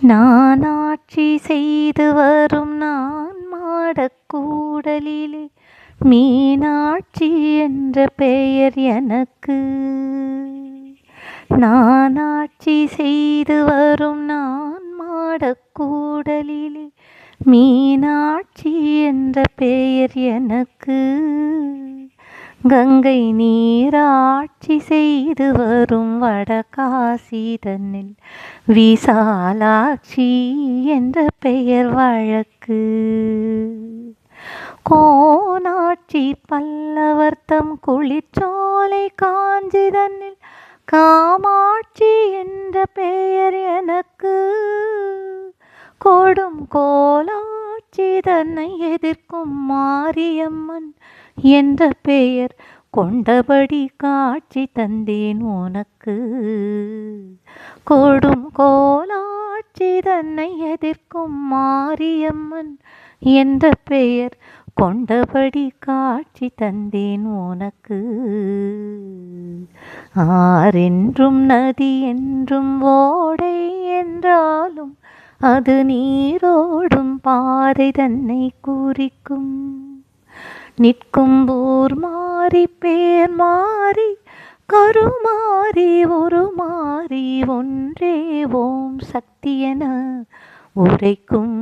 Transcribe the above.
நான் ஆட்சி செய்து வரும் நான் மாடக்கூடலிலே மீனாட்சி என்ற பெயர் எனக்கு. நான் ஆட்சி செய்து வரும் நான் மாடக்கூடலிலே மீனாட்சி என்ற பெயர் எனக்கு. கங்கை நீராட்சி செய்து வரும் வடகாசி தன்னில் விசாலாட்சி என்ற பெயர் வழக்கு. கோனாட்சி பல்லவர்த்தம் குளிச்சோலை காஞ்சி தன்னில் காமாட்சி என்ற பெயர் எனக்கு. கொடும் கோலா தன்னை எதிர்க்கும் மாரியம்மன் என்ற பெயர் கொண்டபடி காட்சி தந்தேன் உனக்கு. கொடும் கோலாட்சி தன்னை எதிர்க்கும் மாரியம்மன் என்ற பெயர் கொண்டபடி காட்சி தந்தேன் உனக்கு. ஆறென்றும் நதி என்றும் ஓடை என்றாலும் அது நீரோடும் பாறை தன்னை கூறிக்கும். நிற்கும் போர் மாறி பேர் மாறி கருமாறி ஒரு மாறி ஒன்றே ஓம் சக்தி என உரைக்கும்.